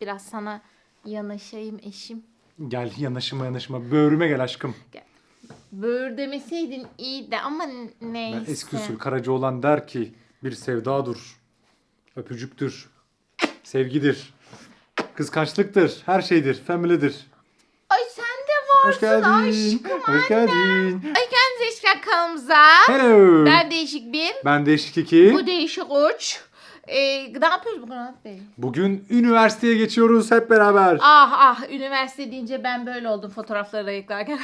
Biraz sana yanaşayım eşim. Gel yanaşıma yanaşıma. Böğrüme gel aşkım. Böğür demeseydin iyiydi ama n- Ben neyse. eski usul Karacaoğlan der ki bir sevdadır. Öpücüktür. Sevgidir. Kıskançlıktır. Her şeydir. Family'dir. Ay sen de varsın Hoş geldin. aşkım. Hoş geldin. Ay kendinize kanalımıza. Hello. Ben değişik bir. Ben Değişik iki. Bu değişik uç. Ee, ne yapıyoruz bugün Anat Bey? Bugün üniversiteye geçiyoruz hep beraber. Ah ah üniversite deyince ben böyle oldum fotoğrafları ayıklarken.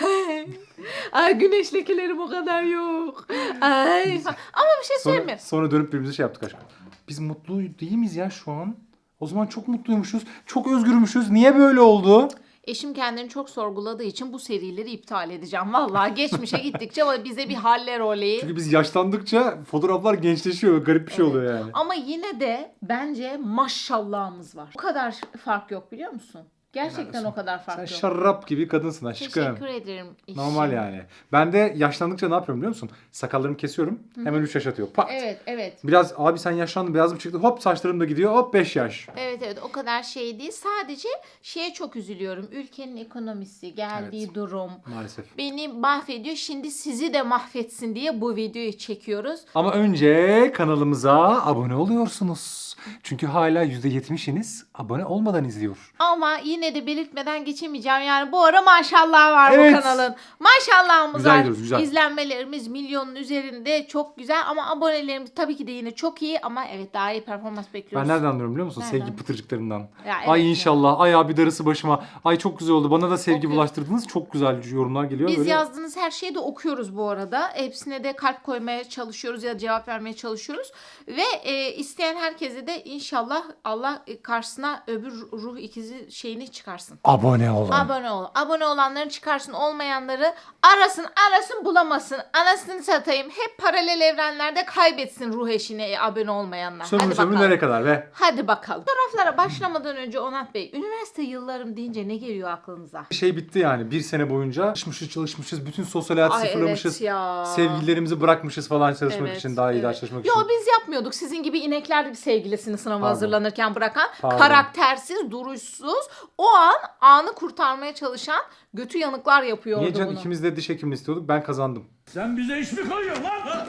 Ay güneş lekelerim o kadar yok. Ay falan. Ama bir şey söyleyeyim Sonra, sonra dönüp birbirimize şey yaptık aşkım. Biz mutlu değil miyiz ya şu an? O zaman çok mutluymuşuz. Çok özgürmüşüz. Niye böyle oldu? Eşim kendini çok sorguladığı için bu serileri iptal edeceğim. Vallahi geçmişe gittikçe bize bir haller oleyi. Çünkü biz yaşlandıkça fotoğraflar gençleşiyor. Garip bir şey oluyor yani. Ama yine de bence maşallahımız var. O kadar fark yok biliyor musun? Gerçekten Helal o kadar fark Sen şarap gibi kadınsın aşkım. Teşekkür ederim. eşim. Normal yani. Ben de yaşlandıkça ne yapıyorum biliyor musun? Sakallarımı kesiyorum. Hemen 3 yaş atıyor. Pat. Evet evet. Biraz abi sen yaşlandın beyaz mı çıktı? Hop saçlarım da gidiyor. Hop 5 yaş. Evet evet o kadar şey değil. Sadece şeye çok üzülüyorum. Ülkenin ekonomisi, geldiği Evet. durum Maalesef. beni mahvediyor. Şimdi sizi de mahvetsin diye bu videoyu çekiyoruz. Ama önce kanalımıza abone oluyorsunuz. Çünkü hala %70'iniz abone olmadan izliyor. Ama yine de belirtmeden geçemeyeceğim. Yani bu ara maşallah var Evet. bu kanalın. Maşallahımız Güzel var. gidiyoruz, güzel. İzlenmelerimiz milyonun üzerinde çok güzel ama abonelerimiz tabii ki de yine çok iyi ama evet daha iyi performans Ben bekliyoruz. nereden anlıyorum biliyor musun? Nereden? Sevgi pıtırcıklarından. Ya evet Ay inşallah. Ay abi darısı başıma. Ay çok güzel oldu. Bana da sevgi Okuyorum. bulaştırdınız. Çok güzel yorumlar geliyor. Biz Böyle yazdığınız her şeyi de okuyoruz bu arada. Hepsine de kalp koymaya çalışıyoruz ya da cevap vermeye çalışıyoruz. Ve e, isteyen herkese de inşallah Allah e, karşısına öbür ruh ikizi şeyini çıkarsın. Abone olun. Abone ol. Abone olanların çıkarsın, olmayanları arasın, arasın bulamasın. Anasını satayım. Hep paralel evrenlerde kaybetsin ruh eşini e, abone olmayanlar. Sömür Hadi sömür bakalım. nereye kadar be? Hadi bakalım. Fotoğraflara başlamadan önce Onat Bey, üniversite yıllarım deyince ne geliyor aklınıza? Şey bitti yani. Bir sene boyunca çalışmışız çalışmışız. Bütün sosyal hayatı Ay, sıfırlamışız. evet ya. Sevgililerimizi bırakmışız falan çalışmak Evet, için. Daha iyi evet. çalışmak Yo için. biz yapmıyorduk. Sizin gibi inekler de bir sevgilisini sınava Pardon. hazırlanırken bırakan, Pardon. karaktersiz, duruşsuz, o an anı kurtarmaya çalışan götü yanıklar yapıyordu Niye can bunu. ikimiz de diş hekimliği istiyorduk. Ben kazandım. Sen bize iş mi koyuyorsun lan?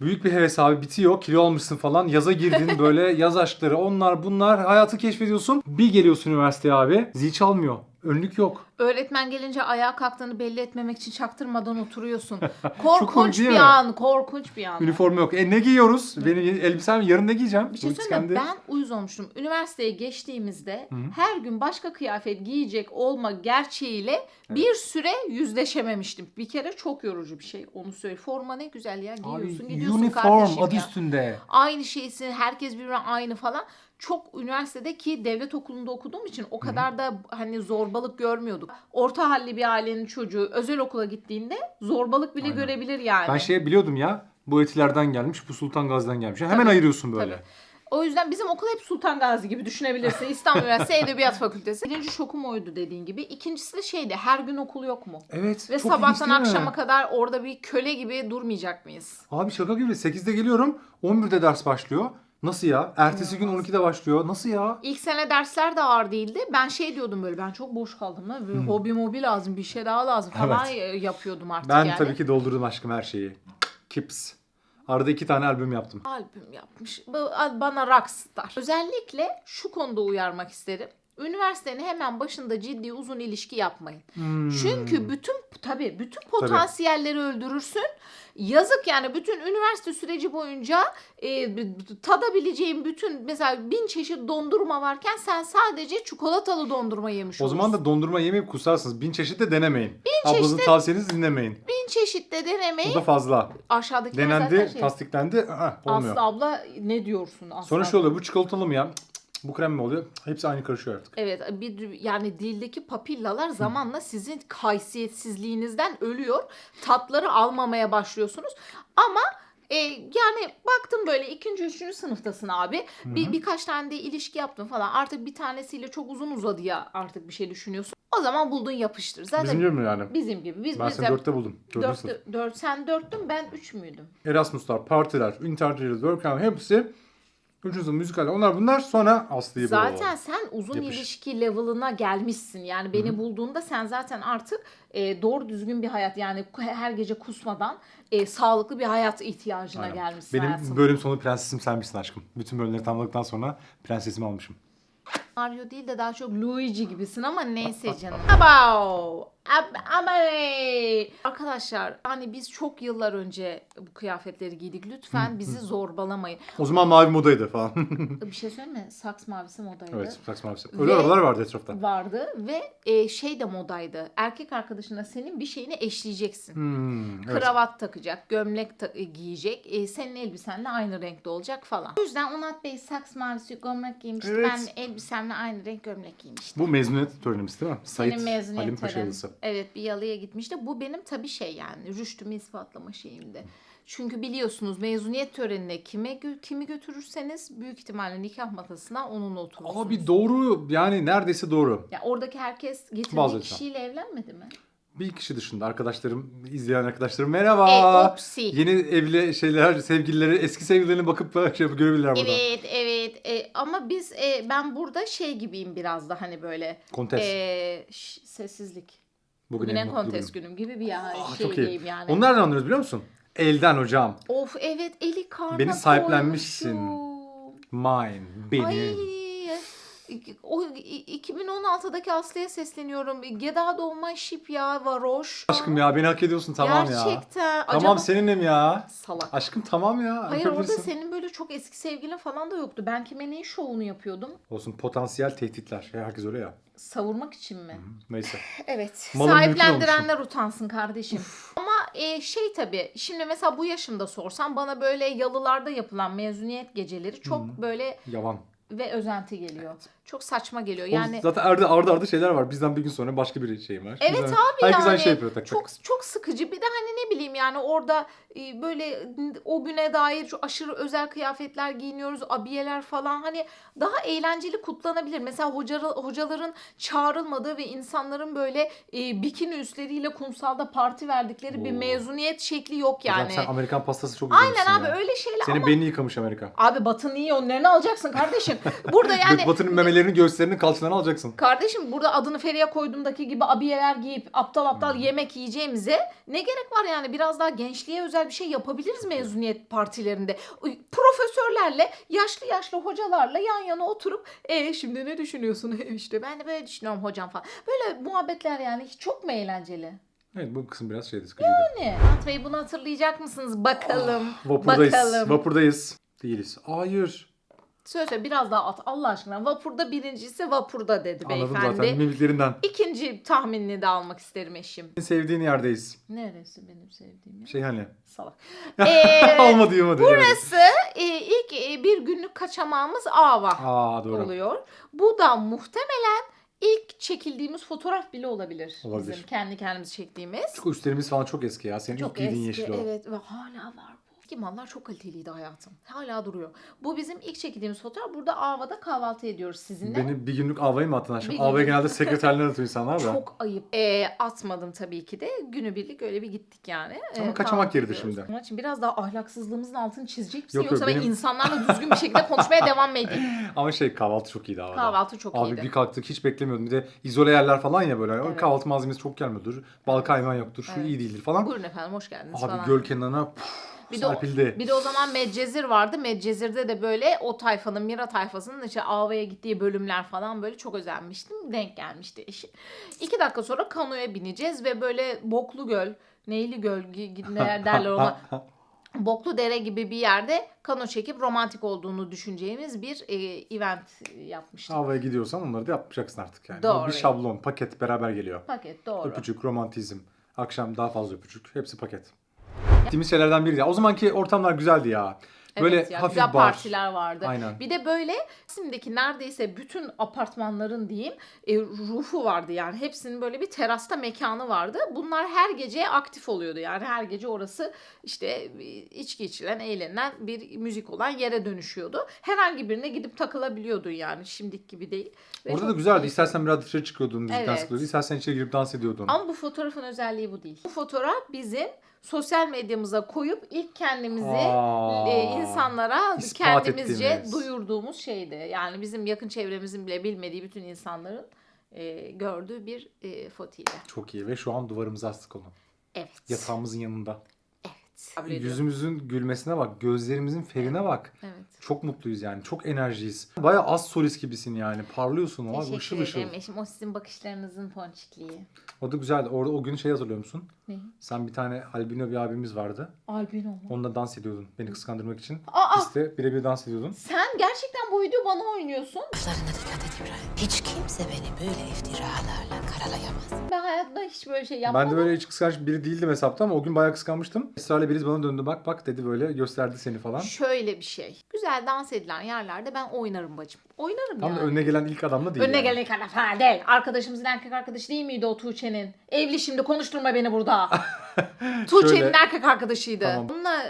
Büyük bir heves abi bitiyor. Kilo almışsın falan. Yaza girdin böyle yaz aşkları onlar bunlar. Hayatı keşfediyorsun. Bir geliyorsun üniversiteye abi. Zil çalmıyor. Önlük yok. Öğretmen gelince ayağa kalktığını belli etmemek için çaktırmadan oturuyorsun. Korkunç bir mi? an, korkunç bir an. Üniforma yok. E ne giyiyoruz? Benim elbisem yarın ne giyeceğim? Bir şey söyleyeyim Ben uyuz olmuştum. Üniversiteye geçtiğimizde her gün başka kıyafet giyecek olma gerçeğiyle bir süre yüzleşememiştim. Bir kere çok yorucu bir şey. Onu söyle. Forma ne güzel ya. Giyiyorsun Abi, gidiyorsun uniform kardeşim adı ya. üstünde. Aynı şeysin. Herkes birbirine aynı falan. Çok üniversitedeki devlet okulunda okuduğum için o kadar da hani zorbalık görmüyorduk. Orta halli bir ailenin çocuğu özel okula gittiğinde zorbalık bile Aynen. görebilir yani. Ben şey biliyordum ya. Bu etilerden gelmiş, bu Sultan Gazi'den gelmiş. Hemen ayırıyorsun böyle. Tabii. O yüzden bizim okul hep Sultan Gazi gibi düşünebilirsin. İstanbul Üniversitesi Edebiyat Fakültesi. Birinci şokum oydu dediğin gibi. İkincisi de şeydi her gün okul yok mu? Evet. Ve sabahtan akşama kadar orada bir köle gibi durmayacak mıyız? Abi şaka gibi 8'de geliyorum 11'de ders başlıyor. Nasıl ya? Ertesi gün 12'de başlıyor. Nasıl ya? İlk sene dersler de ağır değildi. Ben şey diyordum böyle ben çok boş kaldım lan. Böyle hobi mobi lazım bir şey daha lazım falan yapıyordum artık Ben yani. tabii ki doldurdum aşkım her şeyi. Kips. Arada iki tane albüm yaptım. albüm yapmış. Bu bana rockstar. Özellikle şu konuda uyarmak isterim. Üniversitenin hemen başında ciddi uzun ilişki yapmayın. Hmm. Çünkü bütün tabii bütün potansiyelleri öldürürsün. Yazık yani bütün üniversite süreci boyunca e, tadabileceğin bütün mesela bin çeşit dondurma varken sen sadece çikolatalı dondurma yemiş O olursun. zaman da dondurma yemeyip kusarsınız. Bin çeşit de denemeyin. Bin Ablanızın çeşit- tavsiyenizi dinlemeyin. bin çeşit de Bu denemeyi da fazla. aşağıdakiler zaten Denendi, şey. tasdiklendi. Aa, olmuyor. Aslı abla ne diyorsun Aslı Sonra abla? şey oluyor. Bu çikolatalı mı ya? Cık, Bu krem mi oluyor? Hepsi aynı karışıyor artık. Evet bir yani dildeki papillalar zamanla sizin haysiyetsizliğinizden ölüyor. Tatları almamaya başlıyorsunuz. Ama e, yani baktım böyle ikinci, üçüncü sınıftasın abi. Bir, birkaç tane de ilişki yaptın falan. Artık bir tanesiyle çok uzun uzadı ya artık bir şey düşünüyorsun. O zaman buldun yapıştır. Zaten Bizim gibi mi yani? bizim gibi. Biz Ben seni mesela dörtte buldum. Dördüncü sınıf. dörtte, dört, sen dörttün ben üç müydüm? Erasmus'lar, partiler, intercity'ler, work hepsi Üçüncü sınıf müzikal. Onlar bunlar sonra Aslı'yı Zaten sen uzun Yapış. ilişki level'ına gelmişsin. Yani beni bulduğunda sen zaten artık e, doğru düzgün bir hayat yani her gece kusmadan e, sağlıklı bir hayat ihtiyacına Aynen. gelmişsin Benim hayatım. bölüm sonu prensesim sen misin aşkım. Bütün bölümleri tamamladıktan sonra prensesimi almışım. Mario değil de daha çok Luigi gibisin ama neyse canım. Abav! Ab- Abay! Arkadaşlar hani biz çok yıllar önce bu kıyafetleri giydik. Lütfen bizi zorbalamayın. O zaman mavi modaydı falan. Bir şey söyleyeyim mi? Saks mavisi modaydı. evet, saks mavisi. Öyle Ve- arabalar vardı etrafta. Vardı ve e, şey de modaydı. Erkek arkadaşına senin bir şeyini eşleyeceksin. Hmm, evet. Kravat takacak, gömlek ta- e, giyecek. e, senin elbisenle aynı renkte olacak falan. O yüzden Onat Bey saks mavisi gömlek giymişti. Evet. Ben elbisemle aynı renk gömlek giymiştim. Bu mezuniyet törenimiz değil mi? Sait mezuniyet Halim Paşa yalısı. Evet bir yalıya gitmişti. Bu benim tabii şey yani rüştümü ispatlama şeyimdi. Çünkü biliyorsunuz mezuniyet törenine kime gö- kimi götürürseniz büyük ihtimalle nikah masasına onunla oturursunuz. Abi doğru yani neredeyse doğru. Ya oradaki herkes getirdiği Bazı kişiyle evlenmedi mi? Bir kişi dışında arkadaşlarım, izleyen arkadaşlarım merhaba. E. Yeni evli şeyler, sevgilileri, eski sevgililerine bakıp şey görebilirler burada. Evet evet E, ama biz e, ben burada şey gibiyim biraz da hani böyle Kontes. e, şş, sessizlik. Bugün, mutlu kontes günüm. gibi bir ya, Ah, şey diyeyim yani. Onu nereden anlıyoruz biliyor musun? Elden hocam. Of evet eli karnına Beni sahiplenmişsin. koymuşum. Mine. Benim. Ay, o i- 2016'daki Aslı'ya sesleniyorum. Of my ship ya varoş. Aşkım ya beni hak ediyorsun tamam ya. Gerçekten. Tamam Acaba... seninle ya. Salak. Aşkım tamam ya. Hayır orada senin böyle çok eski sevgilin falan da yoktu. Ben kime neyin şovunu yapıyordum? Olsun potansiyel tehditler. Herkes öyle ya. Savurmak için mi? Neyse. Evet. Malın Sahiplendirenler utansın kardeşim. Ama e, şey tabii şimdi mesela bu yaşımda sorsam bana böyle yalılarda yapılan mezuniyet geceleri çok böyle Yavan. ve özenti geliyor. Çok saçma geliyor. Yani... Zaten arda arda arda şeyler var. Bizden bir gün sonra başka bir şey var. Evet Bizden- abi Herkes yani aynı şey yapıyor tak tak. çok çok sıkıcı. Bir de hani ne bileyim yani orada e, böyle o güne dair çok aşırı özel kıyafetler giyiniyoruz, abiyeler falan hani daha eğlenceli kutlanabilir. Mesela hoca, hocaların çağrılmadığı ve insanların böyle e, bikini üstleriyle kumsalda parti verdikleri bir Oo. mezuniyet şekli yok Hocam yani. sen Amerikan pastası çok Aynen izlemişsin abi ya. öyle şeyler Senin ama beynini yıkamış Amerika. abi Batı'nın iyi yönlerini alacaksın kardeşim. Burada yani Batı'nın memelerini, göğüslerini, kalçalarını alacaksın. Kardeşim burada adını Feriha koyduğumdaki gibi abiyeler giyip aptal aptal Hmm. yemek yiyeceğimize ne gerek var yani biraz daha gençliğe özel bir şey yapabiliriz mezuniyet partilerinde. Profesörlerle, yaşlı yaşlı hocalarla yan yana oturup e şimdi ne düşünüyorsun? işte ben de böyle düşünüyorum hocam falan. Böyle muhabbetler yani çok mu eğlenceli? Evet bu kısım biraz şeydi sıkıcıydı. Ne? Murat Bey bunu hatırlayacak mısınız? Bakalım. Vapurdayız. Bakalım. Vapurdayız. Değiliz. Hayır. Söyle biraz daha at Allah aşkına. Vapurda birincisi vapurda dedi Anladım beyefendi. zaten mimiklerinden. İkinci tahminini de almak isterim eşim. Senin sevdiğin yerdeyiz. Neresi benim sevdiğim yer? Şey hani. Salak. Ee, Olmadı evet. burası e, ilk e, bir günlük kaçamağımız Ava Aa doğru. oluyor. Bu da muhtemelen ilk çekildiğimiz fotoğraf bile olabilir. Olabilir. Bizim kendi kendimiz çektiğimiz. Çok üstlerimiz falan çok eski ya. Senin ilk giydiğin yeşil o. evet ve hala var bu. Ki mallar çok kaliteliydi hayatım. Hala duruyor. Bu bizim ilk çekildiğimiz fotoğraf. Burada Ava'da kahvaltı ediyoruz sizinle. Beni bir günlük avayı mı attın aşkım? Bir Avaya günlük. genelde sekreterler atıyor insanlar da. Çok ayıp. Ee, atmadım tabii ki de. Günübirlik öyle bir gittik yani. Ama Ee, kaçamak kahvaltı ediyoruz. şimdi. Onun için biraz daha ahlaksızlığımızın altını çizecek misin? Yok, yok, Yoksa ben benim- insanlarla düzgün bir şekilde konuşmaya devam mı edeyim? Ama şey kahvaltı çok iyiydi havada. Kahvaltı çok Abi iyiydi. bir kalktık hiç beklemiyordum. Bir de izole yerler falan ya böyle. Evet. Kahvaltı malzemesi çok gelmiyordur. Bal kaymağı yoktur. Şu Evet. iyi değildir falan. Buyurun efendim hoş geldiniz Abi falan. göl kenarına puf, Bir de, o, serpildi. bir de o zaman Medcezir vardı. Medcezir'de de böyle o tayfanın, Mira tayfasının işte Ava'ya gittiği bölümler falan böyle çok özenmiştim. Denk gelmişti eşi. İki dakika sonra kanoya bineceğiz ve böyle Boklu Göl, Neyli Göl ne derler ona. Boklu Dere gibi bir yerde kano çekip romantik olduğunu düşüneceğimiz bir e, event yapmıştık. Havaya gidiyorsan onları da yapacaksın artık yani. Doğru. Bir şablon, paket beraber geliyor. Paket doğru. Öpücük, romantizm. Akşam daha fazla öpücük. Hepsi paket. Gittiğimiz şeylerden biri ya. O zamanki ortamlar güzeldi ya. Böyle evet ya, hafif güzel bar. partiler vardı. Aynen. Bir de böyle Taksim'deki neredeyse bütün apartmanların diyeyim e, ruhu vardı yani. Hepsinin böyle bir terasta mekanı vardı. Bunlar her gece aktif oluyordu yani. Her gece orası işte e, içki içilen, eğlenen bir müzik olan yere dönüşüyordu. Herhangi birine gidip takılabiliyordun yani. Şimdiki gibi değil. Ve Orada da güzeldi. keyifli. İstersen biraz dışarı çıkıyordun, müzikten Evet. sıkılıyordun. İstersen içeri girip dans ediyordun. Ama bu fotoğrafın özelliği bu değil. Bu fotoğraf bizim sosyal medyamıza koyup ilk kendimizi Aa, e, insanlara kendimizce ettiniz. duyurduğumuz şeydi. Yani bizim yakın çevremizin bile bilmediği bütün insanların e, gördüğü bir e, fotiydi. Çok iyi ve şu an duvarımıza astık onu. Evet. Yatağımızın yanında. Evet. Kabul ediyorum. Yüzümüzün gülmesine bak, gözlerimizin ferine bak. Evet. Çok mutluyuz yani. Çok enerjiyiz. Baya az solist gibisin yani. Parlıyorsun o. Teşekkür Işıl ışıl. ederim eşim. O sizin bakışlarınızın ponçikliği. O da güzeldi. Orada o gün şey hazırlıyor musun? Ne? Sen bir tane albino bir abimiz vardı. Albino mu? Onunla dans ediyordun. Beni kıskandırmak için. Aa! Piste birebir dans ediyordun. Sen gerçekten bu videoyu bana oynuyorsun. Laflarına dikkat et İbrahim. Hiç kimse beni böyle iftiralarla karalayamaz. Ben hayatta hiç böyle şey yapmadım. Ben de böyle hiç kıskanç biri değildim hesapta ama o gün bayağı kıskanmıştım. Esra ile Beliz bana döndü bak bak dedi böyle gösterdi seni falan. Şöyle bir şey. Güzel dans edilen yerlerde ben oynarım bacım. Oynarım Tam da yani. önüne gelen ilk adam da değil. Önüne yani. gelen kadar falan değil. Arkadaşımızın erkek arkadaşı değil miydi o Tuğçe'nin? Evli şimdi konuşturma beni burada. Tuğçe'nin Şöyle- erkek arkadaşıydı. Tamam. Onunla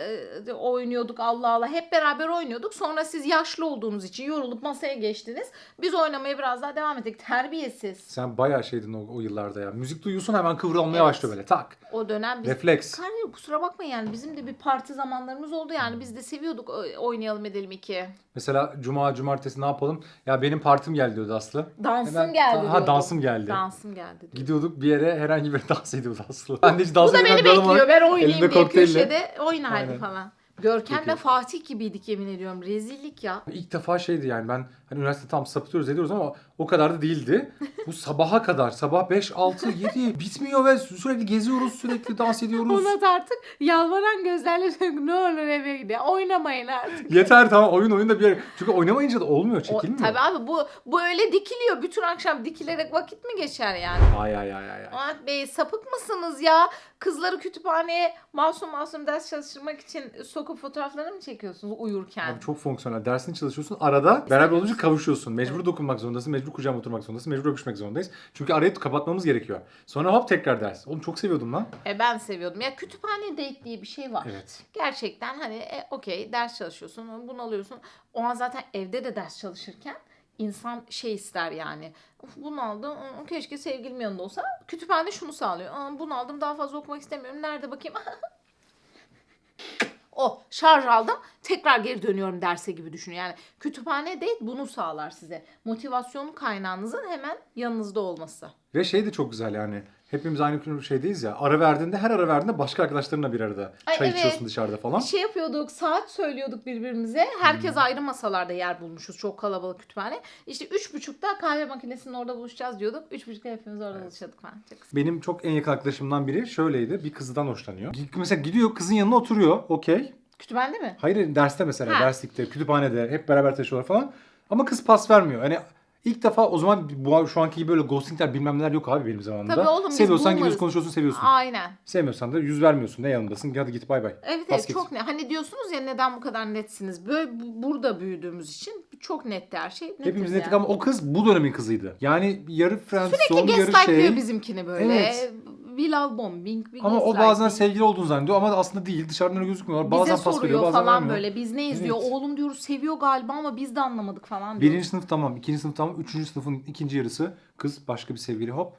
e, oynuyorduk Allah Allah. Hep beraber oynuyorduk. Sonra siz yaşlı olduğunuz için yorulup masaya geçtiniz. Biz oynamaya biraz daha devam ettik. Terbiyesiz. Sen bayağı şeydin o, o yıllarda ya. Müzik duyuyorsun hemen kıvrılmaya Evet. başlıyor böyle tak. O dönem biz... Refleks. Kardeşim kusura bakmayın yani bizim de bir parti zamanlarımız oldu yani biz de seviyorduk o- oynayalım edelim iki. Mesela cuma cumartesi ne yapalım? Ya benim partim geldi diyordu Aslı. Dansım Hemen- geldi Ha diyordu. dansım geldi. Dansım geldi diyor. Gidiyorduk bir yere herhangi bir dans ediyordu Aslı. Ben de hiç dans Bu da beni bekliyor. Ben oynayayım diye köşede oynardı Aynen. falan. Görkem'le. Fatih gibiydik yemin ediyorum. Rezillik ya. İlk defa şeydi yani ben hani üniversite tam sapıtıyoruz ediyoruz ama o kadar da değildi. Bu sabaha kadar sabah 5, 6, 7 bitmiyor ve sürekli geziyoruz sürekli dans ediyoruz. Onat artık yalvaran gözlerle ne olur eve gidiyor. Oynamayın artık. Yeter tamam oyun oyun da bir yere. Çünkü oynamayınca da olmuyor O, çekilmiyor. tabii abi bu bu öyle dikiliyor. Bütün akşam dikilerek vakit mi geçer yani? Ay ay ay ay. ay. Onat Bey sapık mısınız ya? Kızları kütüphaneye masum masum ders çalıştırmak için sokup fotoğraflarını mı çekiyorsunuz uyurken? Abi çok fonksiyonel. Dersini çalışıyorsun. Arada beraber olunca kavuşuyorsun. Mecbur dokunmak zorundasın. Mecbur kucağıma oturmak zorundasın. Mecbur öpüşmek zorundayız. Çünkü arayı kapatmamız gerekiyor. Sonra hop tekrar ders. Oğlum çok seviyordum lan. E ben seviyordum. Ya kütüphane date diye bir şey var. Evet. Gerçekten hani e, okey ders çalışıyorsun, bunu alıyorsun. O an zaten evde de ders çalışırken insan şey ister yani. Of, bunu aldım, keşke sevgilim yanında olsa. Kütüphane şunu sağlıyor. Aa, bunu aldım, daha fazla okumak istemiyorum. Nerede bakayım? o şarj aldım tekrar geri dönüyorum derse gibi düşünün. Yani kütüphane date bunu sağlar size. Motivasyon kaynağınızın hemen yanınızda olması. Ve şey de çok güzel yani. Hepimiz aynı şeydeyiz ya. Ara verdiğinde her ara verdiğinde başka arkadaşlarınla bir arada Ay, çay evet. içiyorsun dışarıda falan. Şey yapıyorduk, saat söylüyorduk birbirimize. Herkes Hmm. ayrı masalarda yer bulmuşuz. Çok kalabalık kütüphane. İşte üç buçukta kahve makinesinin orada buluşacağız diyorduk. Üç buçukta hepimiz orada buluşuyorduk falan. Benim çok en yakın arkadaşımdan biri şöyleydi. Bir kızdan hoşlanıyor. Mesela gidiyor kızın yanına oturuyor. Okey. Kütüphane mi? Hayır derste mesela. Ha. Derslikte, kütüphanede hep beraber taşıyorlar falan. Ama kız pas vermiyor. Hani ilk defa o zaman bu şu anki gibi böyle ghostingler bilmem neler yok abi benim zamanımda. Tabii oğlum, biz Seviyorsan boomer'ız. gidiyorsun konuşuyorsun seviyorsun. Aynen. Sevmiyorsan da yüz vermiyorsun. Ne yanındasın? Hadi git bay bay. Evet evet çok net. Hani diyorsunuz ya neden bu kadar netsiniz? Böyle bu- burada büyüdüğümüz için çok netti her şey. Netiz Hepimiz nettik yani. ama o kız bu dönemin kızıydı. Yani yarı Sürekli yarı gaslightlıyor şey. bizimkini böyle. Evet. Bilal bombing. bir Ama o gaslighting. bazen sevgili olduğunu zannediyor ama aslında değil. Dışarıdan öyle gözükmüyorlar. Bize Bazen pas soruyor veriyor bazen falan vermiyor. böyle. Biz neyiz diyor. Evet. Oğlum diyoruz seviyor galiba ama biz de anlamadık falan diyor. Birinci sınıf tamam, ikinci sınıf tamam, üçüncü sınıfın ikinci yarısı kız başka bir sevgili hop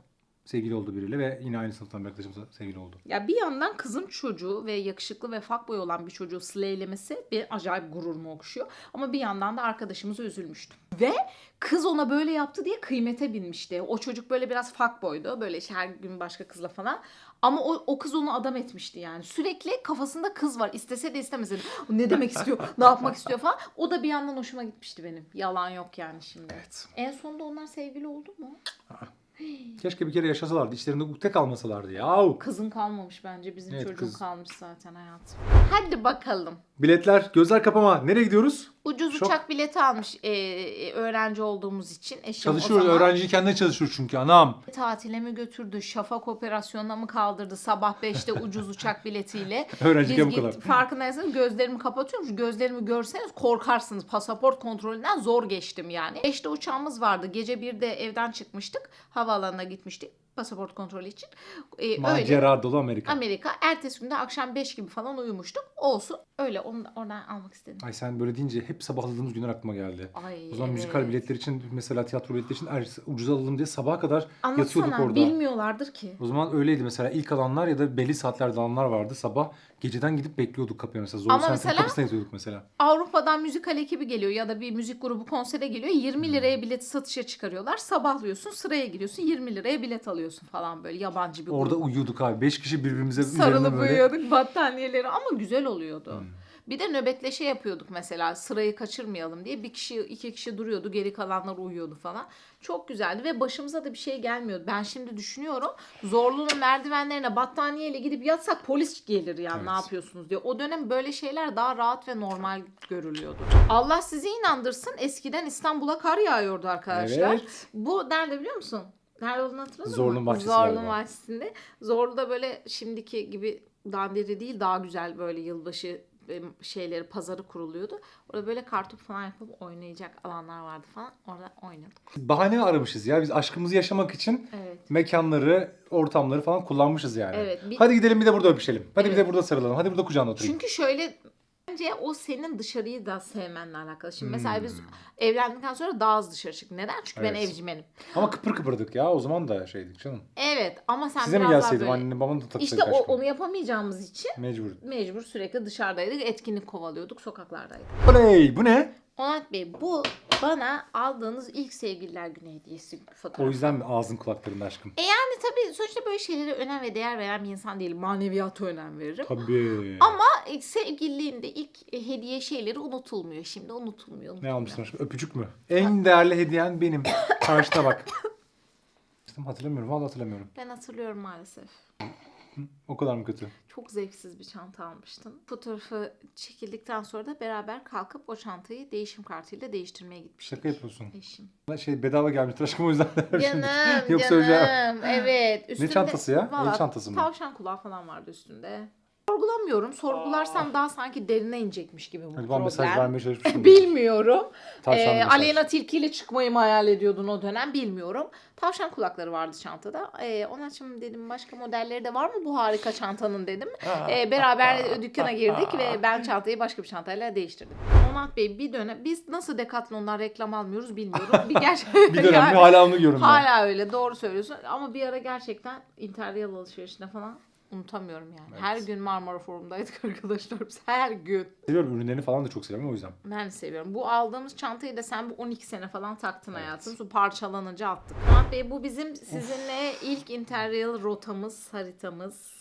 sevgili oldu biriyle ve yine aynı sınıftan bir arkadaşımızla sevgili oldu. Ya bir yandan kızın çocuğu ve yakışıklı ve fuckboy olan bir çocuğu slaylemesi bir acayip gururumu okşuyor. Ama bir yandan da arkadaşımıza üzülmüştüm. Ve kız ona böyle yaptı diye kıymete binmişti. O çocuk böyle biraz fuckboydu. Böyle işte her gün başka kızla falan. Ama o, o kız onu adam etmişti yani. Sürekli kafasında kız var. İstese de istemese de. Ne demek istiyor, ne yapmak istiyor falan. O da bir yandan hoşuma gitmişti benim. Yalan yok yani şimdi. Evet. En sonunda onlar sevgili oldu mu? Keşke bir kere yaşasalardı, içlerinde ukde kalmasalardı ya. Kızın kalmamış bence. Bizim Evet, çocuğun kız. kalmış zaten hayatım. Hadi bakalım. Biletler, gözler kapama. Nereye gidiyoruz? Ucuz Şok. uçak bileti almış e, e, öğrenci olduğumuz için. Eşim Çalışıyoruz, o zaman öğrenci kendine çalışıyor çünkü anam. tatile mi götürdü, şafak operasyonuna mı kaldırdı sabah 5'te ucuz uçak biletiyle. Öğrenciyken bu kadar. Farkındaysanız gözlerimi kapatıyorum. Şu gözlerimi görseniz korkarsınız. Pasaport kontrolünden zor geçtim yani. 5'te uçağımız vardı. Gece 1'de evden çıkmıştık. Havaalanına gitmiştik. Pasaport kontrolü için. Ee, öyle. Macera dolu Amerika. Amerika. Ertesi günde akşam 5 gibi falan uyumuştuk. Olsun. Öyle onu da oradan almak istedim. Ay sen böyle deyince hep sabahladığımız günler aklıma geldi. Ay, O zaman müzikal evet. biletler için mesela tiyatro biletleri için er, ucuz alalım diye sabaha kadar yatıyorduk Anlatsana. orada. Bilmiyorlardır ki. O zaman öyleydi mesela ilk alanlar ya da belli saatlerde alanlar vardı. Sabah geceden gidip bekliyorduk kapıya mesela. Zorlu Ama Ama mesela- kapısına yatıyorduk mesela. Avrupa'dan müzikal ekibi geliyor ya da bir müzik grubu konsere geliyor. Hmm. 20 liraya bilet satışa çıkarıyorlar. Sabahlıyorsun sıraya giriyorsun 20 liraya bilet alıyorsun falan böyle yabancı bir Orada grup. uyuyorduk abi. Beş kişi birbirimize Sarılıp üzerine böyle. uyuyorduk battaniyeleri ama güzel oluyordu. Bir de nöbetleşe yapıyorduk mesela sırayı kaçırmayalım diye. Bir kişi iki kişi duruyordu geri kalanlar uyuyordu falan. Çok güzeldi ve başımıza da bir şey gelmiyordu. Ben şimdi düşünüyorum zorluğun merdivenlerine battaniyeyle gidip yatsak polis gelir yani ne Evet. yapıyorsunuz diye. O dönem böyle şeyler daha rahat ve normal görülüyordu. Allah sizi inandırsın eskiden İstanbul'a kar yağıyordu arkadaşlar. Evet. Bu nerede biliyor musun? Nerede olduğunu hatırladın Zorlu'nun mı? bahçesi Zorlu'nun galiba. bahçesinde. Zorlu'da böyle şimdiki gibi dandiri değil daha güzel böyle yılbaşı şeyleri pazarı kuruluyordu. Orada böyle kartop falan yapıp oynayacak alanlar vardı falan. Orada oynadık. Bahane aramışız ya. Biz aşkımızı yaşamak için Evet. mekanları, ortamları falan kullanmışız yani. Evet, bir- Hadi gidelim bir de burada öpüşelim. Hadi bir Evet. de burada sarılalım. Hadi burada kucağına oturayım. Çünkü şöyle bence o senin dışarıyı da sevmenle alakalı. Şimdi mesela biz Hmm. evlendikten sonra daha az dışarı çıktık. Neden? Çünkü ben Evet. evcimenim. Ama kıpır kıpırdık ya. O zaman da şeydik canım. Evet ama sen Size mi biraz daha gelseydim böyle... annenin babanın da taksaydık İşte o, onu yapamayacağımız için Mecbur. mecbur sürekli dışarıdaydık. Etkinlik kovalıyorduk, sokaklardaydık. Oley bu ne? Onat Bey bu bana aldığınız ilk sevgililer günü hediyesi fotoğrafı. O yüzden mi ağzın kulaklarında aşkım? E yani tabii sonuçta böyle şeylere önem ve değer veren bir insan değilim. Maneviyata önem veririm. Tabii. Ama ilk sevgililiğinde ilk e, hediye şeyleri unutulmuyor. Şimdi unutulmuyor. Ne unutulmuyor. almışsın aşkım? Öpücük mü? En değerli hediyen benim. Karşına bak. Hatırlamıyorum. Vallahi hatırlamıyorum. Ben hatırlıyorum maalesef. O kadar mı kötü? Çok zevksiz bir çanta almıştın. Fotoğrafı çekildikten sonra da beraber kalkıp o çantayı değişim kartıyla değiştirmeye gitmiştik. Şaka yapıyorsun. Eşim. Şey bedava gelmiştir aşkım o yüzden. Canım Yok canım. söyleyeceğim. Evet. Üstünde, çantası ya? El Valla çantası mı? Tavşan kulağı falan vardı üstünde. Sorgulamıyorum. Sorgularsam daha sanki derine inecekmiş gibi bu ben problem. mesaj vermeye çalışmıştım. Bilmiyorum. Ee, mesaj. Aleyna Tilki çıkmayı mı hayal ediyordun o dönem bilmiyorum. Tavşan kulakları vardı çantada. Ee, ona şimdi dedim başka modelleri de var mı bu harika çantanın dedim. Ee, beraber dükkana girdik ve ben çantayı başka bir çantayla değiştirdim. Onat Bey bir dönem biz nasıl Decathlon'dan reklam almıyoruz bilmiyorum. Bir gerçek Bir dönem Yani- hala almıyorum ben. Hala öyle doğru söylüyorsun ama bir ara gerçekten interyal alışverişine falan unutamıyorum yani. Evet. Her gün Marmara Forum'daydık arkadaşlar biz her gün. Seviyorum ürünlerini falan da çok seviyorum o yüzden. Ben de seviyorum. Bu aldığımız çantayı da sen bu 12 sene falan taktın hayatım. Sonra parçalanınca attık. Murat Bey bu bizim sizinle ilk interyal rotamız, haritamız.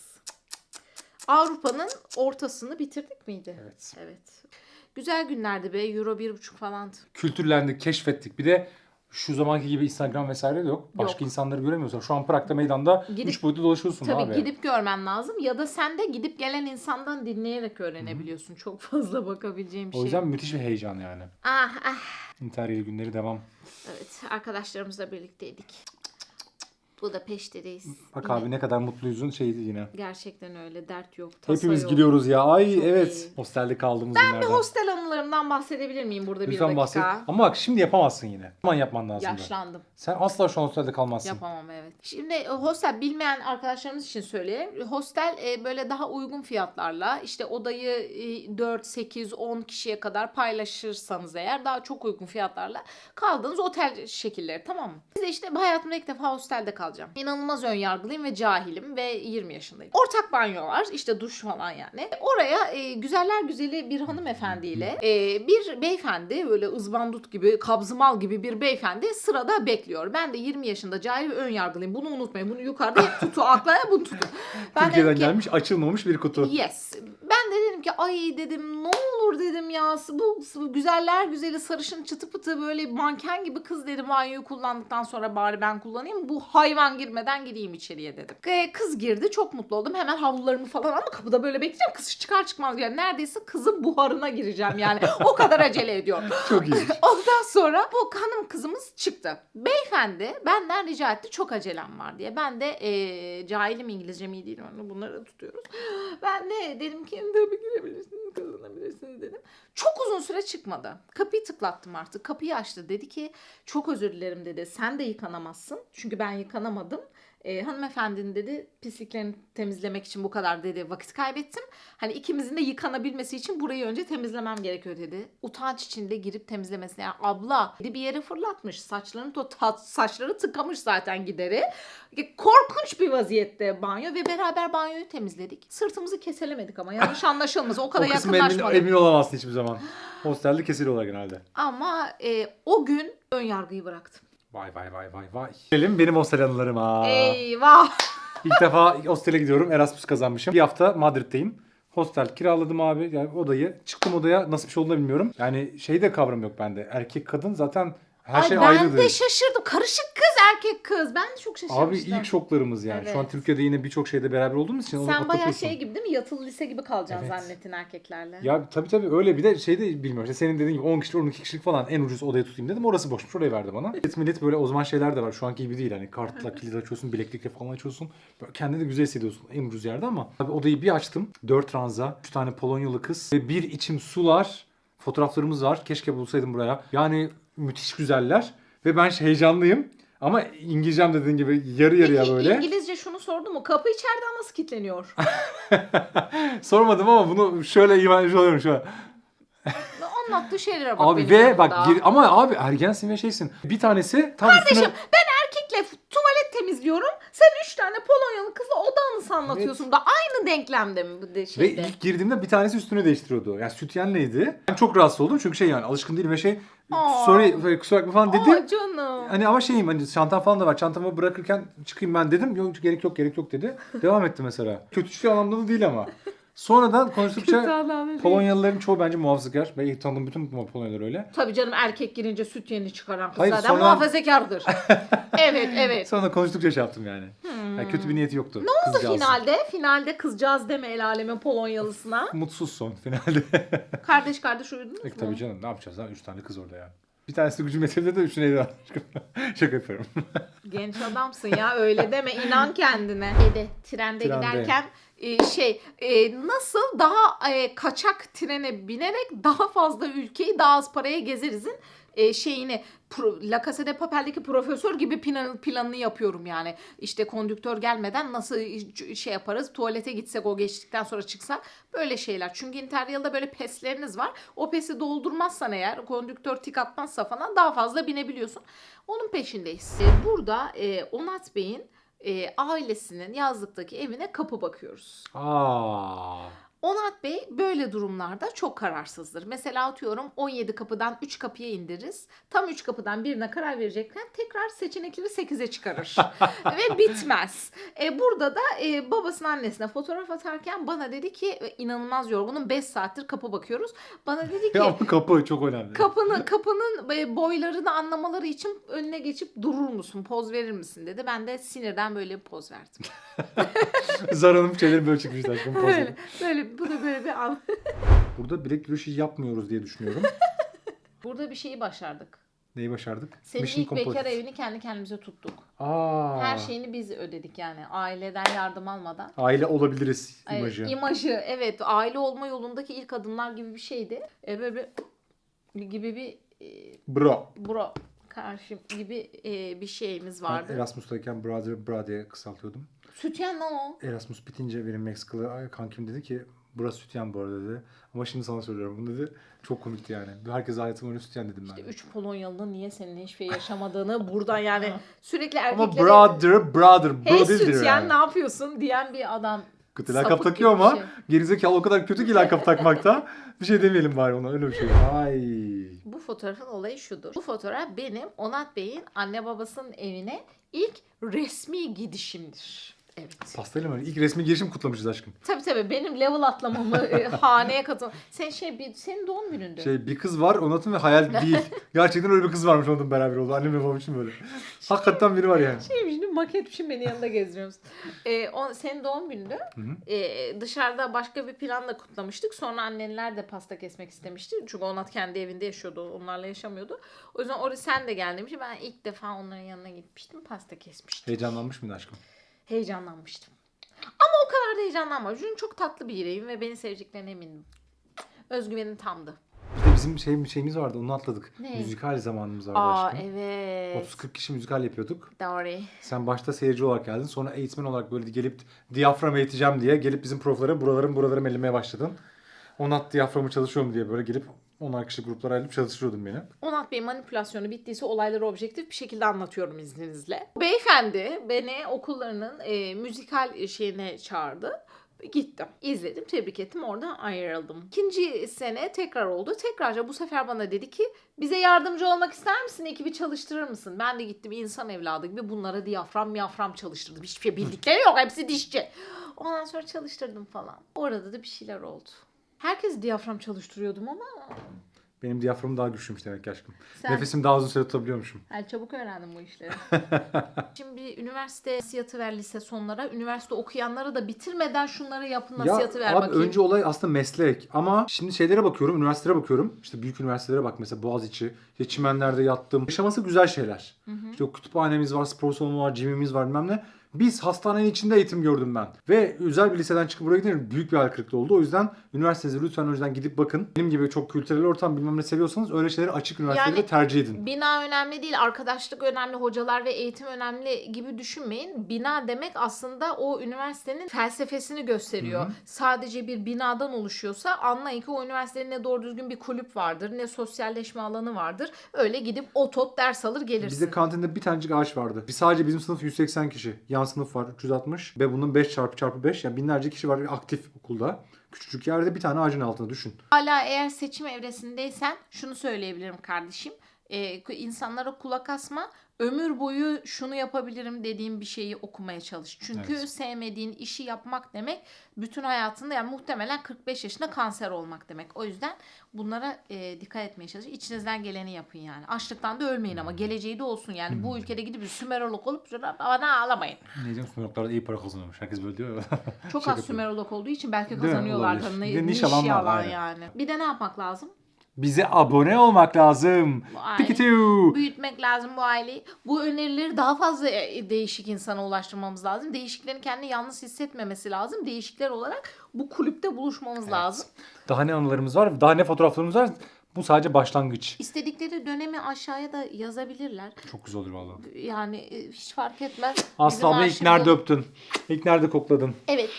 Avrupa'nın ortasını bitirdik miydi? Evet. Evet. Güzel günlerdi be. Euro bir buçuk falandı. Kültürlendik, keşfettik. Bir de şu zamanki gibi Instagram vesaire de yok. Başka Yok. insanları göremiyorsun. Şu an Prag'da meydanda Gidip- üç boyutlu dolaşıyorsun Tabii abi. gidip görmen lazım ya da sen de gidip gelen insandan dinleyerek öğrenebiliyorsun. Çok fazla bakabileceğim bir O şey. yüzden müthiş bir heyecan yani. Ah ah. İnteriyel günleri devam. Evet arkadaşlarımızla birlikteydik. Budapeşte'deyiz. Bak Yine abi ne kadar mutluyuzun şeydi yine. Gerçekten öyle dert yok. Tasa Hepimiz yok. gidiyoruz ya. Ay Çok evet. iyi. Hostelde kaldığımız Bir günlerden. hostel anılarımdan bahsedebilir miyim burada bir Lütfen dakika? bahset. Ama bak şimdi yapamazsın yine. Zaman yapman lazım. da. Yaşlandım. Sen asla şu an hostelde kalmazsın. Yapamam evet. Şimdi e, hostel bilmeyen arkadaşlarımız için söyleyeyim. Hostel e, böyle daha uygun fiyatlarla işte odayı e, 4, 8, 10 kişiye kadar paylaşırsanız eğer daha çok uygun fiyatlarla kaldığınız otel şekilleri tamam mı? Biz de işte hayatımda ilk defa hostelde kalacağım. İnanılmaz ön yargılıyım ve cahilim ve 20 yaşındayım. Ortak banyo var işte duş falan yani. Oraya e, güzeller güzeli bir hanımefendiyle e, bir beyefendi böyle ızbandut gibi kabzımal gibi bir beyefendi sırada bekliyor. Ben de 20 yaşında cahil ve ön yargılıyım. Bunu unutmayın. Bunu yukarıda hep tutu aklaya bunu tutun. Ben Türkiye'den ki, gelmiş açılmamış bir kutu. Yes. Ben de dedim ki ay dedim ne olur dedim ya bu, bu güzeller güzeli sarışın çıtı pıtı böyle manken gibi kız dedim banyoyu kullandıktan sonra bari ben kullanayım. Bu hayvan girmeden gideyim içeriye dedim. Ee, Kız girdi çok mutlu oldum. Hemen havlularımı falan ama kapıda böyle bekleyeceğim. Kız çıkar çıkmaz yani neredeyse kızın buharına gireceğim yani. O kadar acele ediyor. Çok iyi. Ondan sonra bu hanım kızımız çıktı. Beyefendi benden rica etti çok acelem var diye. Ben de eee cahilim İngilizcem iyi değil onu bunları tutuyoruz. Ben de dedim ki tabii girebilirsiniz kazanabilirsiniz dedim. Çok uzun süre çıkmadı. Kapıyı tıklattım artık. Kapıyı açtı. Dedi ki çok özür dilerim dedi. Sen de yıkanamazsın. Çünkü ben yıkanamadım. E, hanımefendinin dedi pisliklerini temizlemek için bu kadar dedi vakit kaybettim. Hani ikimizin de yıkanabilmesi için burayı önce temizlemem gerekiyor dedi. Utanç içinde girip temizlemesine. Yani abla dedi bir yere fırlatmış. Saçlarını to saçları tıkamış zaten gideri. E, Korkunç bir vaziyette banyo ve beraber banyoyu temizledik. Sırtımızı keselemedik ama yanlış anlaşılmasın. O kadar o kısmı emin, yakınlaşmadık. emin olamazsın hiçbir zaman. Hostelde kesiliyorlar genelde. Ama e, o gün ön yargıyı bıraktım. Vay vay vay vay vay. Gelelim benim hostel anılarıma. Eyvah. İlk defa hostele gidiyorum. Erasmus kazanmışım. Bir hafta Madrid'deyim. Hostel kiraladım abi. Yani odayı. Çıktım odaya nasıl bir şey olduğunu bilmiyorum. Yani şey de kavram yok bende. Erkek kadın zaten her Ay şey ben ayrıdır. de şaşırdım. Karışık kız erkek kız. Ben de çok şaşırmıştım. Abi ilk şoklarımız yani. Şu an Evet. Türkiye'de yine birçok şeyde beraber olduğumuz için onu Sen bayağı atlatıyorsun. şey gibi değil mi? Yatılı lise gibi kalacaksın Evet. zannettin erkeklerle. Ya tabii tabii öyle bir de şey de bilmiyorum. İşte senin dediğin gibi 10 kişilik 12 kişilik falan en ucuz odaya tutayım dedim. Orası boşmuş. Orayı verdi bana. Millet, millet böyle o zaman şeyler de var. Şu anki gibi değil. Hani kartla kilit açıyorsun, bileklikle falan açıyorsun. Böyle kendini de güzel hissediyorsun en ucuz yerde ama. Tabii odayı bir açtım. 4 ranza, 3 tane Polonyalı kız ve bir içim sular. Fotoğraflarımız var. Keşke bulsaydım buraya. Yani müthiş güzeller. Ve ben heyecanlıyım. Ama İngilizcem dediğin gibi yarı yarıya Peki böyle. İngilizce şunu sordu mu? Kapı içeriden nasıl kilitleniyor? Sormadım ama bunu şöyle iman ediyorum şu an. Anlattığı şeylere bak Abi benim ve yanımda. bak gir, ama abi ergensin ve şeysin. Bir tanesi tam Kardeşim üstüne... ben temizliyorum. Sen üç tane Polonyalı kızla oda anısı anlatıyorsun da aynı denklemde mi bu de Ve şeyde? ilk girdiğimde bir tanesi üstünü değiştiriyordu. Yani sütyenleydi. Ben çok rahatsız oldum çünkü şey yani alışkın değilim ve şey Aa. sorry kusura bakma falan dedim. Aa canım. Hani ama şeyim hani çantam falan da var. Çantamı bırakırken çıkayım ben dedim. Yok gerek yok gerek yok dedi. Devam etti mesela. Kötü şey anlamda da değil ama. Sonradan konuştukça Polonyalıların çoğu bence muhafazakar. Ben ilk tanıdığım bütün Polonyalılar öyle. Tabii canım erkek girince süt yeni çıkaran kız Hayır, zaten sonra- muhafazakardır. evet evet. Sonra konuştukça şey yaptım yani. Yani kötü bir niyeti yoktu. Ne Hmm. Nasıl finalde? Finalde kızcağız deme el alemin Polonyalısına. Mutsuz son finalde. Kardeş kardeş uyudunuz E, mu? tabii canım ne yapacağız lan? Üç tane kız orada ya. Bir tanesi gücüm yetebilir de üçüne de Şaka yapıyorum. Genç adamsın ya öyle deme inan kendine. Şeyde, trende, Trende. giderken e, şey e, nasıl daha e, kaçak trene binerek daha fazla ülkeyi daha az paraya gezerizin e, şeyini pro, La Casa de Papel'deki profesör gibi plan, planını yapıyorum yani. İşte kondüktör gelmeden nasıl şey yaparız tuvalete gitsek o geçtikten sonra çıksak böyle şeyler. Çünkü Interrail'da böyle pesleriniz var. O pesi doldurmazsan eğer kondüktör tik atmazsa falan daha fazla binebiliyorsun. Onun peşindeyiz. Burada Onat Bey'in e, ailesinin yazlıktaki evine kapı bakıyoruz. Aa. Onat Bey böyle durumlarda çok kararsızdır. Mesela atıyorum 17 kapıdan 3 kapıya indiririz. Tam 3 kapıdan birine karar verecekken tekrar seçenekleri 8'e çıkarır. Ve bitmez. E, burada da e, babasının annesine fotoğraf atarken bana dedi ki inanılmaz yorgunum 5 saattir kapı bakıyoruz. Bana dedi ki Ya kapı çok önemli. kapının kapının e, boylarını anlamaları için önüne geçip durur musun? Poz verir misin dedi. Ben de sinirden böyle bir poz verdim. Zara'nın şeyleri böyle çıkmış aşkım. pozu. böyle böyle bu da böyle bir an. Burada bilek güreşi yapmıyoruz diye düşünüyorum. Burada bir şeyi başardık. Neyi başardık? Senin Mission ilk bekar completed. evini kendi kendimize tuttuk. Aa. Her şeyini biz ödedik yani. Aileden yardım almadan. Aile olabiliriz Ay, imajı. imajı evet. Aile olma yolundaki ilk adımlar gibi bir şeydi. E, böyle bir, gibi bir e, Bro. bro karşı gibi e, bir şeyimiz Ben vardı. Erasmus'tayken brother bra diye kısaltıyordum. Sütyen lan o. Erasmus bitince benim Meksikalı kankim dedi ki burası sütyen bu arada dedi. Ama şimdi sana söylüyorum bunu dedi. Çok komikti yani. Herkes hayatım önü sütyen dedim ben. İşte üç Polonyalı'nın niye seninle hiçbir şey yaşamadığını buradan yani sürekli Ama erkeklere brother, brother, bro hey sütyen yani. ne yapıyorsun diyen bir adam. Kötü lakap takıyor ama şey. gerizekalı o kadar kötü ki lakap takmakta. Bir şey demeyelim bari ona öyle bir şey. Ay. Bu fotoğrafın olayı şudur. Bu fotoğraf benim Onat Bey'in anne babasının evine ilk resmi gidişimdir. Evet. Pastayla mı? İlk resmi girişim kutlamışız aşkım. Tabii tabii benim level atlamamı e, haneye katıl. Sen şey bir senin doğum günündü. Şey bir kız var Onat'ın ve hayal değil. Gerçekten öyle bir kız varmış Onat'ın beraber oldu. Annem ve babam için böyle. Hakikaten biri var yani. Şey şimdi maketmişim beni yanında gezdiriyorsun. Ee, o, senin doğum günündü. hı. Ee, dışarıda başka bir planla kutlamıştık. Sonra annenler de pasta kesmek istemişti. Çünkü Onat kendi evinde yaşıyordu. Onlarla yaşamıyordu. O yüzden oraya sen de gel demişti. Ben ilk defa onların yanına gitmiştim. Pasta kesmiştim. Heyecanlanmış mıydın aşkım? Heyecanlanmıştım. Ama o kadar da heyecanlanmadım. Çünkü çok tatlı biriyim ve beni seveceklerine eminim. Özgüvenim tamdı. Bir de bizim şey, şeyimiz vardı onu atladık. Ne? Müzikal zamanımız vardı Aa aşkım. evet. 30-40 kişi müzikal yapıyorduk. Doğru. Sen başta seyirci olarak geldin. Sonra eğitmen olarak böyle gelip diyafram eğiteceğim diye gelip bizim proflara buralarım buralarım ellemeye başladın. Onat diyaframı çalışıyorum diye böyle gelip 10'ar kişi gruplara ayrılıp çalıştırıyordun beni. Onat Bey manipülasyonu bittiyse olayları objektif bir şekilde anlatıyorum izninizle. Beyefendi beni okullarının e, müzikal şeyine çağırdı. Gittim. izledim. Tebrik ettim. Oradan ayrıldım. İkinci sene tekrar oldu. Tekrarca bu sefer bana dedi ki bize yardımcı olmak ister misin? Ekibi çalıştırır mısın? Ben de gittim insan evladı gibi bunlara diyafram miyafram çalıştırdım. Hiçbir şey bildikleri yok. Hepsi dişçi. Ondan sonra çalıştırdım falan. Orada da bir şeyler oldu. Herkes diyafram çalıştırıyordum ama Benim diyaframım daha güçlüymüş demek ki aşkım. Sen- Nefesimi daha uzun süre tutabiliyormuşum. Ben çabuk öğrendim bu işleri. Şimdi üniversite nasihatı ver lise sonlara. Üniversite okuyanlara da bitirmeden şunları yapın nasihatı ver abi bakayım. önce olay aslında meslek ama şimdi şeylere bakıyorum, üniversitelere bakıyorum. İşte büyük üniversitelere bak mesela Boğaziçi, işte çimenlerde yattım. Yaşaması güzel şeyler. İşte o kütüphanemiz var, spor salonu var, jimimiz var bilmem ne. Biz hastanenin içinde eğitim gördüm ben. Ve özel bir liseden çıkıp buraya gidince büyük bir hayal kırıklığı oldu. O yüzden üniversitenize lütfen önceden gidip bakın. Benim gibi çok kültürel ortam bilmem ne seviyorsanız öyle şeyleri açık üniversiteleri Yani- tercih edin. Bina önemli değil, arkadaşlık önemli, hocalar ve eğitim önemli gibi düşünmeyin. Bina demek aslında o üniversitenin felsefesini gösteriyor. Sadece bir binadan oluşuyorsa anlayın ki o üniversitenin ne doğru düzgün bir kulüp vardır, ne sosyalleşme alanı vardır. Öyle gidip otot ders alır gelirsin. Bizde kantinde bir tanecik ağaç vardı. Biz sadece bizim sınıf 180 kişi. Yan sınıf var 360 ve bunun 5 çarpı çarpı 5 yani binlerce kişi var aktif okulda. Küçücük yerde bir tane ağacın altında düşün. Hala eğer seçim evresindeysen şunu söyleyebilirim kardeşim. Ee, insanlara kulak asma. Ömür boyu şunu yapabilirim dediğim bir şeyi okumaya çalış. Çünkü Evet. sevmediğin işi yapmak demek bütün hayatında yani muhtemelen 45 yaşında kanser olmak demek. O yüzden bunlara e, dikkat etmeye çalışın. İçinizden geleni yapın yani. Açlıktan da ölmeyin ama geleceği de olsun yani. Bu ülkede gidip Sümerolog olup bana ağlamayın. Ne diyeceğim sunuyorlarda iyi para kazanıyormuş. Herkes böyle diyor. Çok az. Sümerolog olduğu için belki kazanıyorlar. Bir alan var, alan aynen. yani. Bir de ne yapmak lazım? Bize abone olmak lazım. Vay. Pikitiu. büyütmek lazım bu aileyi. Bu önerileri daha fazla e, değişik insana ulaştırmamız lazım. Değişiklerin kendini yalnız hissetmemesi lazım. Değişikler olarak bu kulüpte buluşmamız lazım. Daha ne anılarımız var, daha ne fotoğraflarımız var. Bu sadece başlangıç. İstedikleri dönemi aşağıya da yazabilirler. Çok güzel olur vallahi. Yani e, hiç fark etmez. Aslı abla ilk nerede öptün? İlk nerede kokladın? Evet.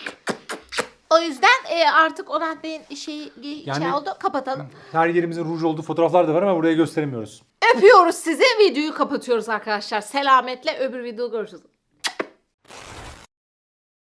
O yüzden e, artık Onat Bey'in şeyi Yani- yani... oldu. Kapatalım. Her yerimizin ruj olduğu fotoğraflar da var ama buraya gösteremiyoruz. Öpüyoruz sizi. Videoyu kapatıyoruz arkadaşlar. Selametle öbür videoda görüşürüz.